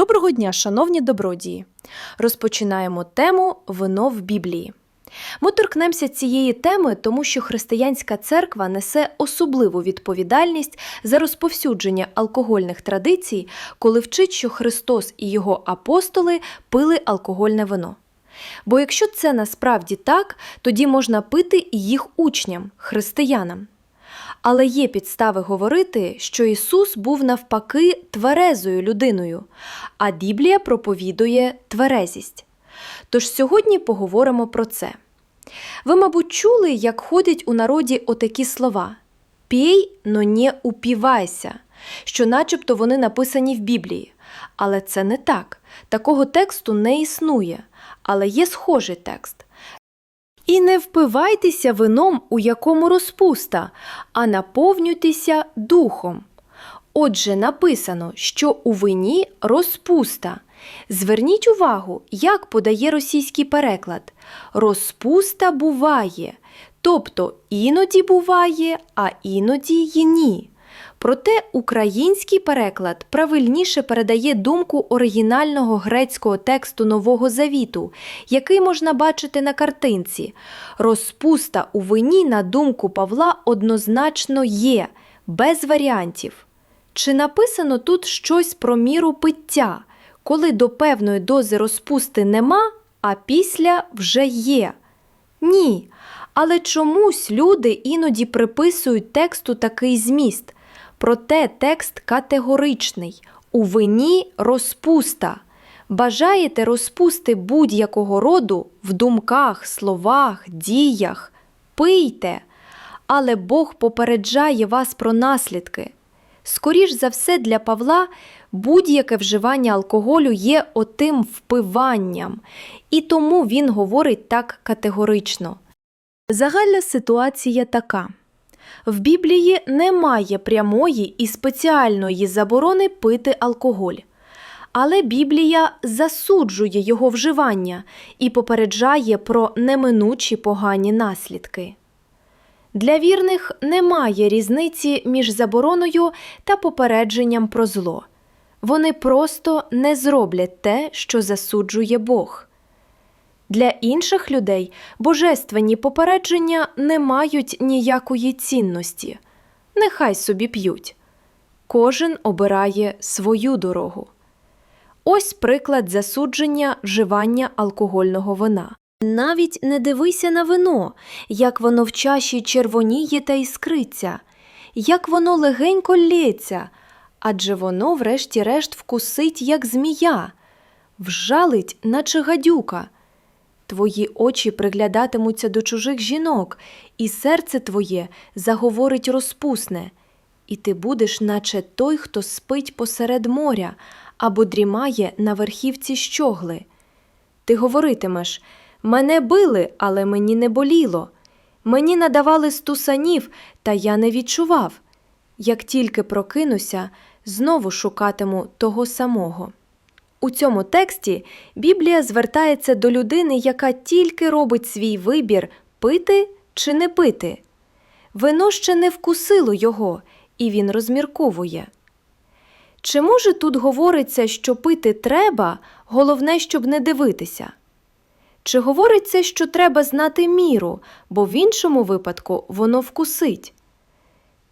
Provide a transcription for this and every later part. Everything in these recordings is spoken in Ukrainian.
Доброго дня, шановні добродії! Розпочинаємо тему Вино в Біблії. Ми торкнемося цієї теми, тому що християнська церква несе особливу відповідальність за розповсюдження алкогольних традицій, коли вчить, що Христос і його апостоли пили алкогольне вино. Бо якщо це насправді так, тоді можна пити і їх учням, християнам. Але є підстави говорити, що Ісус був навпаки тверезою людиною, а Біблія проповідує тверезість. Тож сьогодні поговоримо про це. Ви, мабуть, чули, як ходять у народі отакі слова: пій, но не упівайся, що начебто вони написані в Біблії. Але це не так. Такого тексту не існує, але є схожий текст. І не впивайтеся вином, у якому розпуста, а наповнюйтеся духом. Отже, написано, що у вині розпуста. Зверніть увагу, як подає російський переклад. Розпуста буває, тобто іноді буває, а іноді й ні. Проте український переклад правильніше передає думку оригінального грецького тексту Нового Завіту, який можна бачити на картинці. Розпуста у вині, на думку Павла, однозначно є, без варіантів. Чи написано тут щось про міру пиття, коли до певної дози розпусти нема, а після вже є? Ні. Але чомусь люди іноді приписують тексту такий зміст. Проте текст категоричний у вині розпуста. Бажаєте розпусти будь-якого роду в думках, словах, діях, пийте, але Бог попереджає вас про наслідки. Скоріш за все, для Павла будь-яке вживання алкоголю є отим впиванням, і тому він говорить так категорично. Загальна ситуація така. В Біблії немає прямої і спеціальної заборони пити алкоголь. Але Біблія засуджує його вживання і попереджає про неминучі погані наслідки. Для вірних немає різниці між забороною та попередженням про зло. Вони просто не зроблять те, що засуджує Бог. Для інших людей божественні попередження не мають ніякої цінності. Нехай собі п'ють. Кожен обирає свою дорогу. Ось приклад засудження вживання алкогольного вина. Навіть не дивися на вино, як воно в чаші червоніє та іскриться, як воно легенько лється, адже воно, врешті-решт, вкусить, як змія, вжалить, наче гадюка. Твої очі приглядатимуться до чужих жінок, і серце твоє заговорить розпусне, і ти будеш, наче той, хто спить посеред моря або дрімає на верхівці щогли. Ти говоритимеш мене били, але мені не боліло. Мені надавали стусанів, та я не відчував. Як тільки прокинуся, знову шукатиму того самого. У цьому тексті Біблія звертається до людини, яка тільки робить свій вибір пити чи не пити. Вино ще не вкусило його, і він розмірковує. Чи може тут говориться, що пити треба, головне, щоб не дивитися? Чи говориться, що треба знати міру, бо в іншому випадку воно вкусить?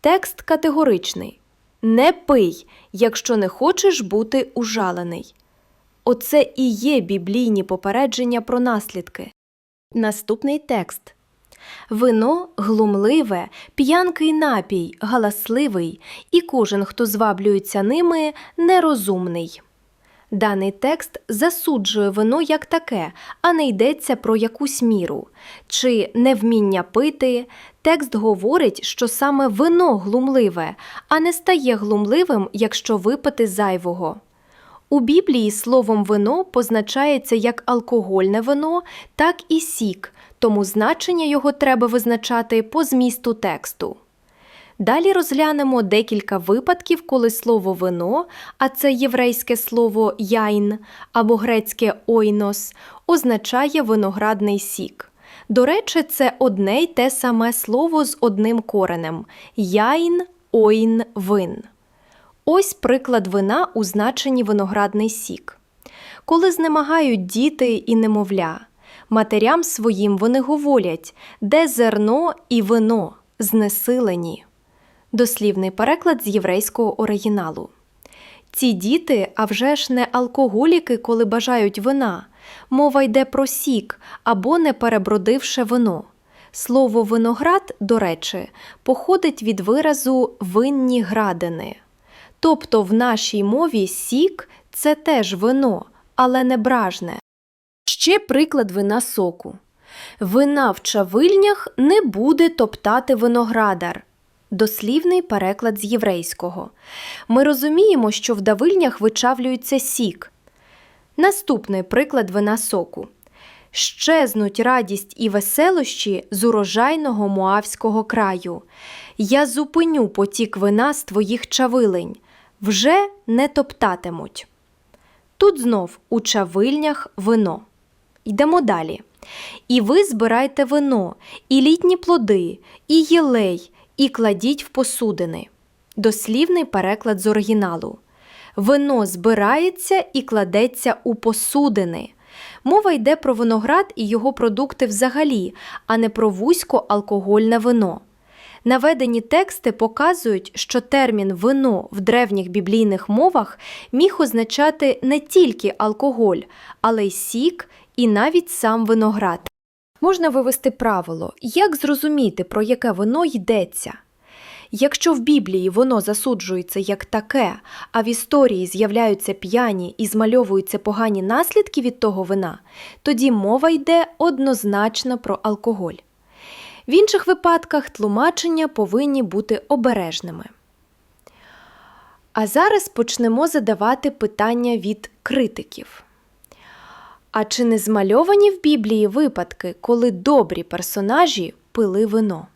Текст категоричний Не пий, якщо не хочеш бути ужалений. Оце і є біблійні попередження про наслідки. Наступний текст Вино глумливе, п'янкий напій, галасливий, і кожен, хто зваблюється ними, нерозумний. Даний текст засуджує вино як таке, а не йдеться про якусь міру. Чи невміння пити. Текст говорить, що саме вино глумливе, а не стає глумливим, якщо випити зайвого. У Біблії словом вино позначається як алкогольне вино, так і сік, тому значення його треба визначати по змісту тексту. Далі розглянемо декілька випадків, коли слово вино, а це єврейське слово яйн або грецьке ойнос, означає виноградний сік. До речі, це одне й те саме слово з одним коренем яйн, ойн, вин. Ось приклад вина у значенні виноградний сік. Коли знемагають діти і немовля, матерям своїм вони говорять, де зерно і вино знесилені. Дослівний переклад з єврейського оригіналу. Ці діти, а вже ж не алкоголіки, коли бажають вина. Мова йде про сік або не перебродивше вино. Слово виноград, до речі, походить від виразу винні градини. Тобто в нашій мові сік це теж вино, але не бражне. Ще приклад вина соку. Вина в чавильнях не буде топтати виноградар. Дослівний переклад з єврейського. Ми розуміємо, що в давильнях вичавлюється сік. Наступний приклад вина соку. Щезнуть радість і веселощі з урожайного Муавського краю. Я зупиню потік вина з твоїх чавилень, вже не топтатимуть. Тут знов у чавильнях вино. Йдемо далі. І ви збирайте вино, і літні плоди, і єлей, і кладіть в посудини. Дослівний переклад з оригіналу. Вино збирається і кладеться у посудини. Мова йде про виноград і його продукти взагалі, а не про вузько алкогольне вино. Наведені тексти показують, що термін вино в древніх біблійних мовах міг означати не тільки алкоголь, але й сік і навіть сам виноград. Можна вивести правило, як зрозуміти, про яке вино йдеться. Якщо в Біблії воно засуджується як таке, а в історії з'являються п'яні і змальовуються погані наслідки від того вина, тоді мова йде однозначно про алкоголь. В інших випадках тлумачення повинні бути обережними. А зараз почнемо задавати питання від критиків. А чи не змальовані в Біблії випадки, коли добрі персонажі пили вино?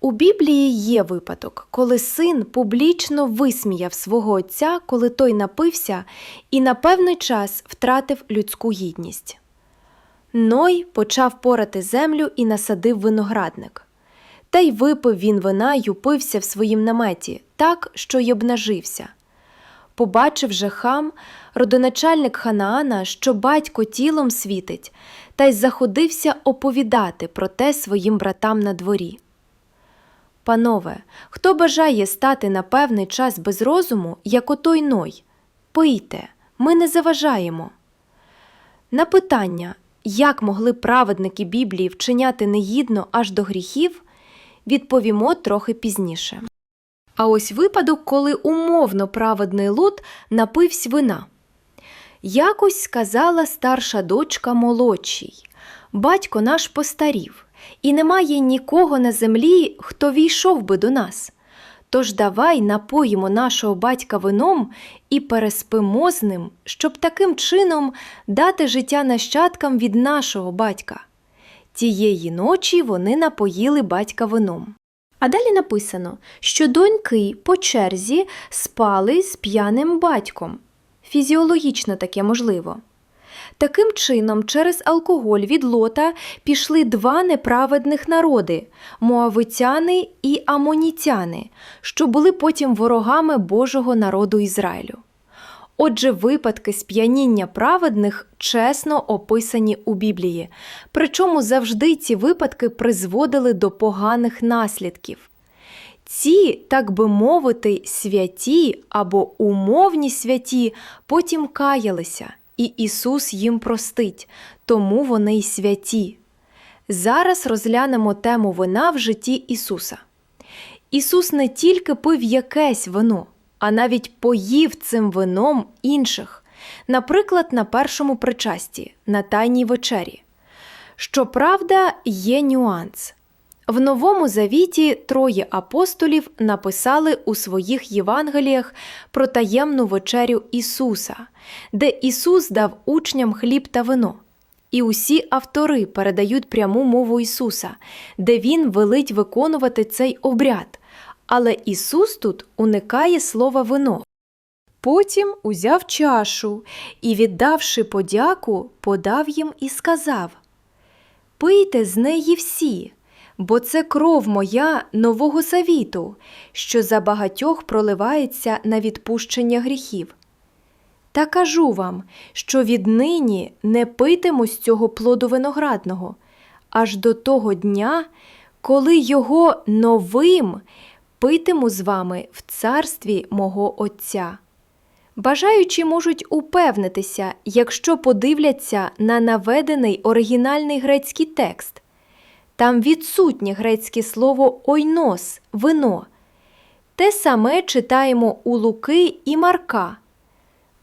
У Біблії є випадок, коли син публічно висміяв свого отця, коли той напився і на певний час втратив людську гідність. Ной почав порати землю і насадив виноградник. Та й випив він вина й упився в своїм наметі, так, що й обнажився. Побачив же хам, родоначальник Ханаана, що батько тілом світить, та й заходився оповідати про те своїм братам на дворі. Панове, хто бажає стати на певний час без розуму, як отой Ной? Пийте, ми не заважаємо. На питання, як могли праведники Біблії вчиняти негідно аж до гріхів, відповімо трохи пізніше. А ось випадок, коли умовно праведний Лут напився вина. Якось сказала старша дочка молодшій Батько наш постарів, і немає нікого на землі, хто війшов би до нас. Тож давай напоїмо нашого батька вином і переспимо з ним, щоб таким чином дати життя нащадкам від нашого батька. Тієї ночі вони напоїли батька вином. А далі написано, що доньки по черзі спали з п'яним батьком. Фізіологічно таке можливо. Таким чином, через алкоголь від лота пішли два неправедних народи моавитяни і амонітяни, що були потім ворогами Божого народу Ізраїлю. Отже, випадки сп'яніння праведних чесно описані у Біблії, причому завжди ці випадки призводили до поганих наслідків. Ці, так би мовити, святі або умовні святі потім каялися, і Ісус їм простить, тому вони й святі. Зараз розглянемо тему вина в житті Ісуса. Ісус не тільки пив якесь вино, а навіть поїв цим вином інших, наприклад, на першому причасті, на Тайній вечері. Щоправда, є нюанс. В Новому Завіті троє апостолів написали у своїх Євангеліях про таємну вечерю Ісуса, де Ісус дав учням хліб та вино. І усі автори передають пряму мову Ісуса, де Він велить виконувати цей обряд. Але Ісус тут уникає слова вино. Потім узяв чашу і, віддавши подяку, подав їм і сказав Пийте з неї всі, бо це кров моя нового завіту, що за багатьох проливається на відпущення гріхів. Та кажу вам, що віднині не питиму з цього плоду виноградного, аж до того дня, коли його новим питиму з вами в царстві мого Отця. Бажаючі можуть упевнитися, якщо подивляться на наведений оригінальний грецький текст. Там відсутнє грецьке слово ойнос вино. Те саме читаємо у Луки і Марка.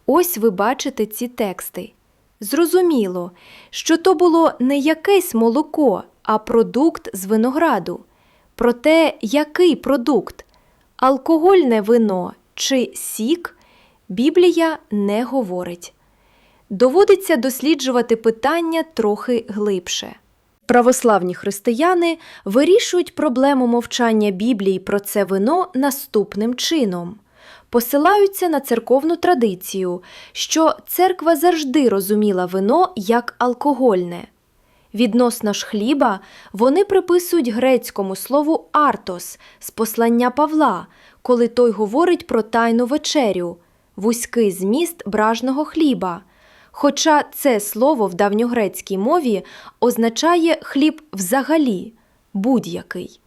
Ось ви бачите ці тексти. Зрозуміло, що то було не якесь молоко, а продукт з винограду. Проте, який продукт алкогольне вино чи сік, Біблія не говорить. Доводиться досліджувати питання трохи глибше. Православні християни вирішують проблему мовчання Біблії про це вино наступним чином. Посилаються на церковну традицію, що церква завжди розуміла вино як алкогольне. Відносно ж хліба вони приписують грецькому слову артос з послання Павла, коли той говорить про тайну вечерю, вузький зміст бражного хліба. Хоча це слово в давньогрецькій мові означає хліб взагалі, будь-який.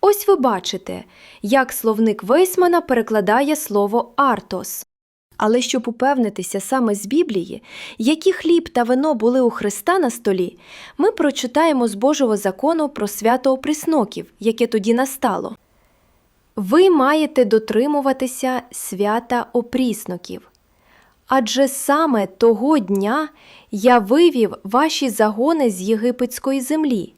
Ось ви бачите, як словник Вейсмана перекладає слово артос. Але щоб упевнитися саме з Біблії, які хліб та вино були у Христа на столі, ми прочитаємо з Божого закону про свято оприсноків, яке тоді настало. Ви маєте дотримуватися свята опрісноків. Адже саме того дня я вивів ваші загони з єгипетської землі.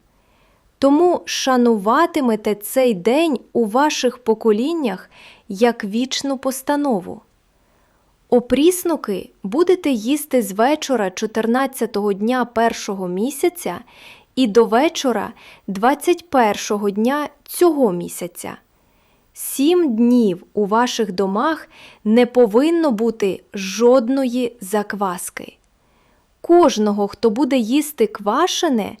Тому шануватимете цей день у ваших поколіннях як вічну постанову. Опріснуки будете їсти з вечора 14-го дня першого місяця і до вечора 21-го дня цього місяця. Сім днів у ваших домах не повинно бути жодної закваски. Кожного, хто буде їсти квашене,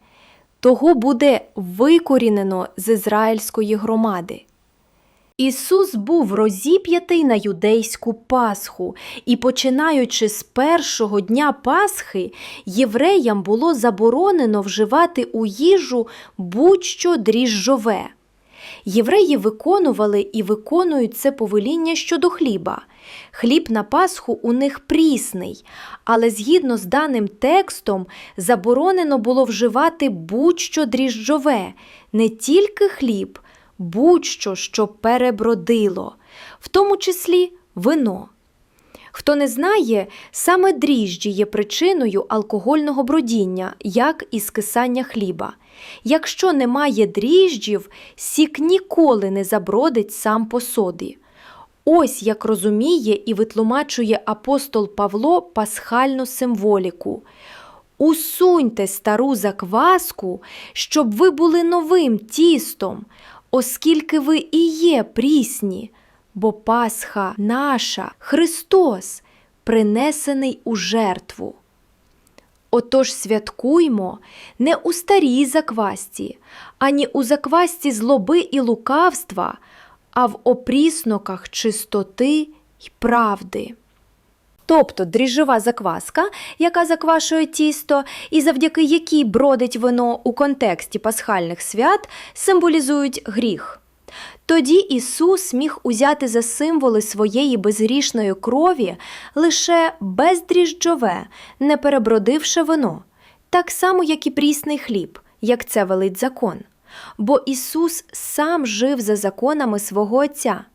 того буде викорінено з ізраїльської громади. Ісус був розіп'ятий на юдейську Пасху, і починаючи з першого дня Пасхи, євреям було заборонено вживати у їжу будь-що дріжджове. Євреї виконували і виконують це повеління щодо хліба. Хліб на Пасху у них прісний, але згідно з даним текстом заборонено було вживати будь-що дріжджове, не тільки хліб, будь-що, що перебродило, в тому числі вино. Хто не знає, саме дріжджі є причиною алкогольного бродіння, як і скисання хліба. Якщо немає дріжджів, сік ніколи не забродить сам по собі. Ось як розуміє і витлумачує апостол Павло пасхальну символіку. Усуньте стару закваску, щоб ви були новим тістом, оскільки ви і є прісні, бо Пасха наша, Христос, принесений у жертву. Отож святкуймо не у старій заквасті, ані у заквасті злоби і лукавства, а в опрісноках чистоти й правди. Тобто дріжджова закваска, яка заквашує тісто, і завдяки якій бродить вино у контексті пасхальних свят, символізують гріх. Тоді Ісус міг узяти за символи своєї безгрішної крові лише бездріжджове, не перебродивши вино, так само, як і прісний хліб, як це велить закон. Бо Ісус сам жив за законами свого Отця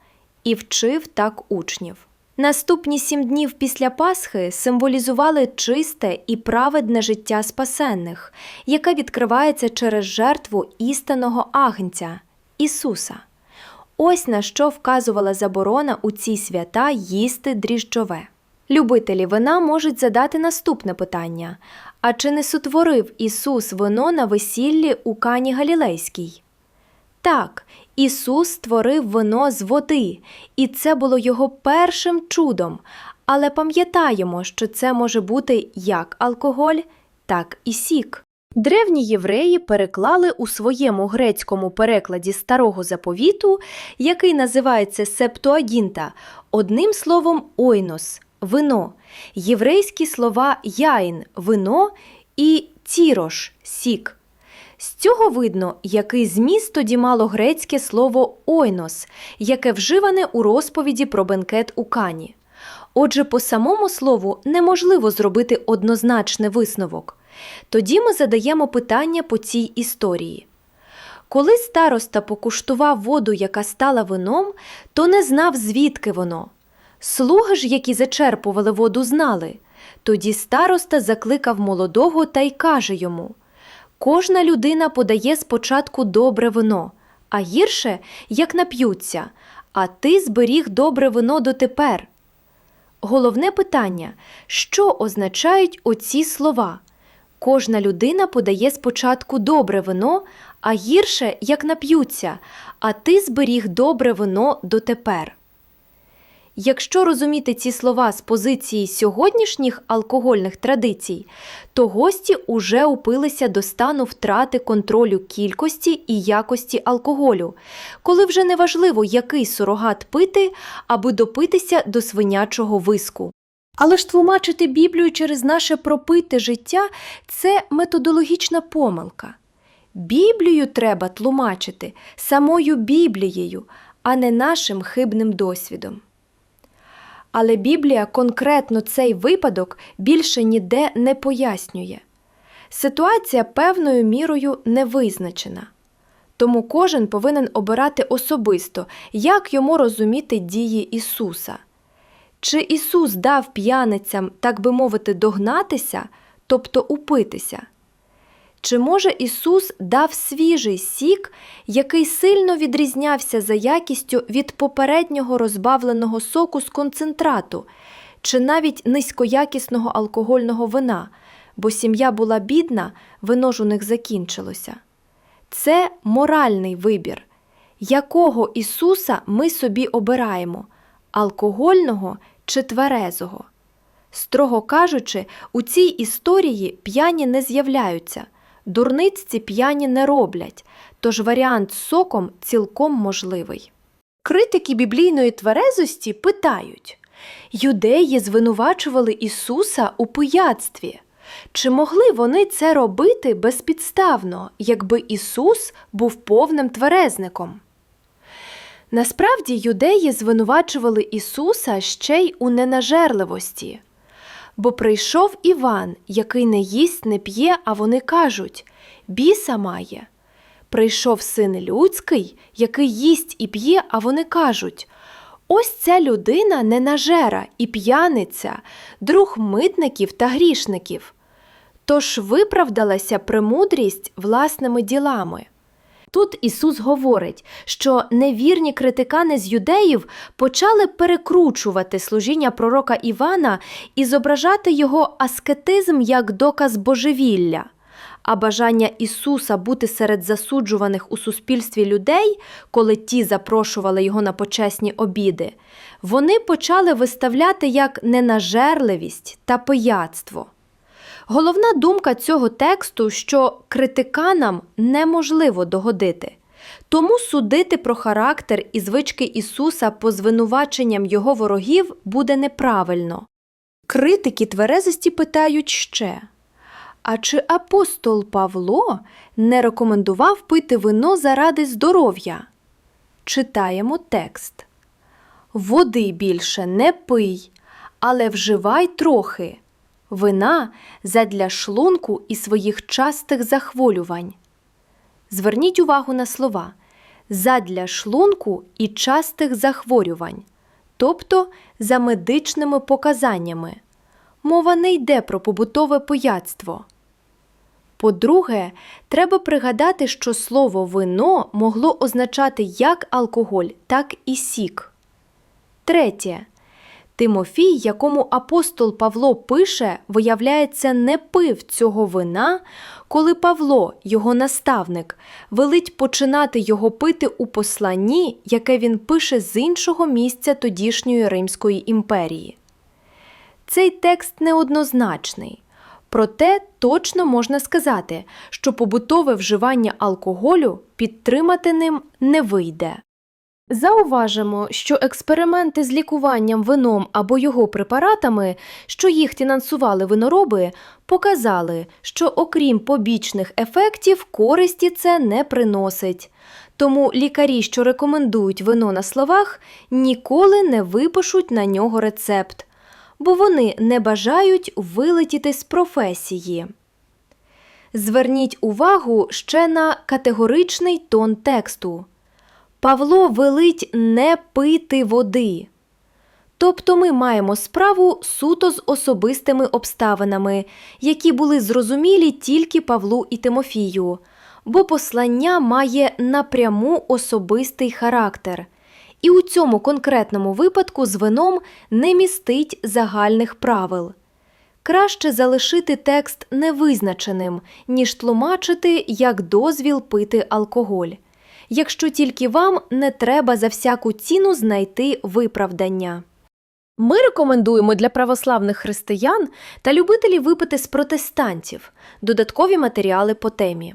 і вчив так учнів. Наступні сім днів після Пасхи символізували чисте і праведне життя спасенних, яке відкривається через жертву істинного агнця Ісуса. Ось на що вказувала заборона у ці свята їсти дріжджове. Любителі вина можуть задати наступне питання: а чи не сотворив Ісус вино на весіллі у Кані Галілейській? Так, Ісус створив вино з води, і це було його першим чудом. Але пам'ятаємо, що це може бути як алкоголь, так і сік. Древні євреї переклали у своєму грецькому перекладі старого заповіту, який називається Септуагінта, одним словом ойнос вино, єврейські слова яїн вино і тірош сік. З цього видно, який зміст тоді мало грецьке слово ойнос, яке вживане у розповіді про бенкет у Кані. Отже, по самому слову неможливо зробити однозначний висновок. Тоді ми задаємо питання по цій історії. Коли староста покуштував воду, яка стала вином, то не знав, звідки воно. Слуги ж, які зачерпували воду, знали. Тоді староста закликав молодого та й каже йому: Кожна людина подає спочатку добре вино, а гірше, як нап'ються, а ти зберіг добре вино дотепер. Головне питання, що означають оці слова? Кожна людина подає спочатку добре вино, а гірше, як нап'ються, а ти зберіг добре вино дотепер. Якщо розуміти ці слова з позиції сьогоднішніх алкогольних традицій, то гості уже упилися до стану втрати контролю кількості і якості алкоголю, коли вже неважливо, який сурогат пити, аби допитися до свинячого виску. Але ж тлумачити Біблію через наше пропите життя це методологічна помилка. Біблію треба тлумачити самою Біблією, а не нашим хибним досвідом. Але Біблія конкретно цей випадок більше ніде не пояснює. Ситуація певною мірою не визначена. Тому кожен повинен обирати особисто, як йому розуміти дії Ісуса. Чи Ісус дав п'яницям, так би мовити, догнатися, тобто упитися? Чи може Ісус дав свіжий сік, який сильно відрізнявся за якістю від попереднього розбавленого соку з концентрату, чи навіть низькоякісного алкогольного вина, бо сім'я була бідна, вино ж у них закінчилося? Це моральний вибір, якого Ісуса ми собі обираємо алкогольного чи тверезого. Строго кажучи, у цій історії п'яні не з'являються, дурниць п'яні не роблять, тож варіант з соком цілком можливий. Критики біблійної тверезості питають юдеї звинувачували Ісуса у пияцтві. Чи могли вони це робити безпідставно, якби Ісус був повним тверезником? Насправді юдеї звинувачували Ісуса ще й у ненажерливості. Бо прийшов Іван, який не їсть, не п'є, а вони кажуть біса має. Прийшов син людський, який їсть і п'є, а вони кажуть ось ця людина ненажера і п'яниця, друг митників та грішників. Тож виправдалася премудрість власними ділами. Тут Ісус говорить, що невірні критикани з юдеїв почали перекручувати служіння пророка Івана і зображати його аскетизм як доказ божевілля. А бажання Ісуса бути серед засуджуваних у суспільстві людей, коли ті запрошували його на почесні обіди, вони почали виставляти як ненажерливість та пияцтво. Головна думка цього тексту, що критиканам неможливо догодити, тому судити про характер і звички Ісуса по звинуваченням його ворогів буде неправильно. Критики тверезості питають ще. А чи апостол Павло не рекомендував пити вино заради здоров'я? Читаємо текст. Води більше не пий, але вживай трохи вина задля шлунку і своїх частих захворювань. Зверніть увагу на слова задля шлунку і частих захворювань, тобто за медичними показаннями. Мова не йде про побутове пияцтво. По-друге, треба пригадати, що слово вино могло означати як алкоголь, так і сік. Третє. Тимофій, якому апостол Павло пише, виявляється, не пив цього вина, коли Павло, його наставник, велить починати його пити у посланні, яке він пише з іншого місця тодішньої Римської імперії. Цей текст неоднозначний. Проте точно можна сказати, що побутове вживання алкоголю підтримати ним не вийде. Зауважимо, що експерименти з лікуванням вином або його препаратами, що їх фінансували винороби, показали, що окрім побічних ефектів, користі це не приносить. Тому лікарі, що рекомендують вино на словах, ніколи не випишуть на нього рецепт, бо вони не бажають вилетіти з професії. Зверніть увагу ще на категоричний тон тексту. Павло велить не пити води. Тобто ми маємо справу суто з особистими обставинами, які були зрозумілі тільки Павлу і Тимофію, бо послання має напряму особистий характер. І у цьому конкретному випадку з вином не містить загальних правил. Краще залишити текст невизначеним, ніж тлумачити як дозвіл пити алкоголь якщо тільки вам не треба за всяку ціну знайти виправдання. Ми рекомендуємо для православних християн та любителів випити з протестантів додаткові матеріали по темі.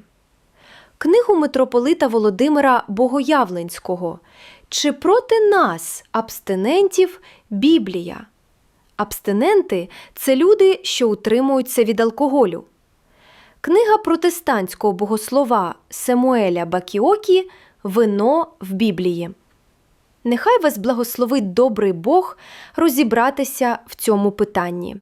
Книгу митрополита Володимира Богоявленського Чи проти нас, абстинентів, Біблія? Абстиненти це люди, що утримуються від алкоголю. Книга протестантського богослова Семуеля Бакіокі Вино в Біблії. Нехай вас благословить добрий Бог розібратися в цьому питанні.